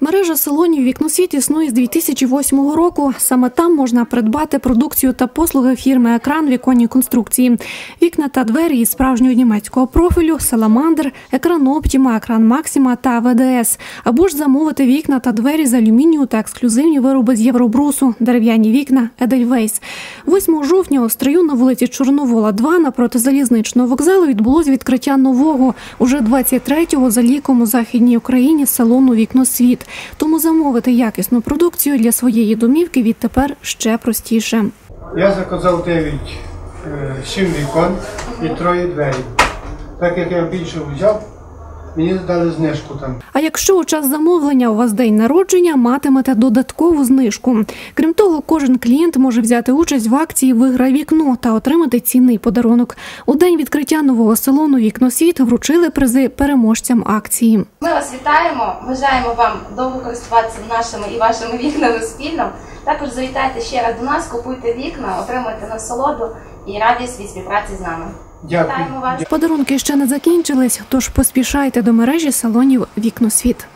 Мережа салонів «Вікносвіт» існує з 2008 року. Саме там можна придбати продукцію та послуги фірми «Екран» віконні конструкції. Вікна та двері із справжнього німецького профілю, «Саламандр», «Екран Оптіма», «Екран Максима» та ВДС. Або ж замовити вікна та двері з алюмінію та ексклюзивні вироби з євробрусу, дерев'яні вікна «Едельвейс». 8 жовтня у стрию на вулиці Чорновола, 2 напроти залізничного вокзалу відбулось відкриття нового, уже 23-го за ліком у Західній Україні салону «Вікносвіт». Тому замовити якісну продукцію для своєї домівки відтепер ще простіше. Я заказав 9 е, 7 вікон і троє двері. Так як я більше взяв, мені дали знижку там. А якщо у час замовлення у вас день народження, матимете додаткову знижку. Крім того, кожен клієнт може взяти участь в акції Виграй вікно та отримати цінний подарунок. У день відкриття нового салону Вікно світ вручили призи переможцям акції. Ми вас вітаємо, бажаємо вам довго користуватися нашими і вашими вікнами спільно. Також завітайте ще раз до нас, купуйте вікна, отримуйте насолоду і радість від співпраці з нами. Дякую. Вітаємо вас. Подарунки ще не закінчились, тож поспішайте до мережі салонів Вікно світ.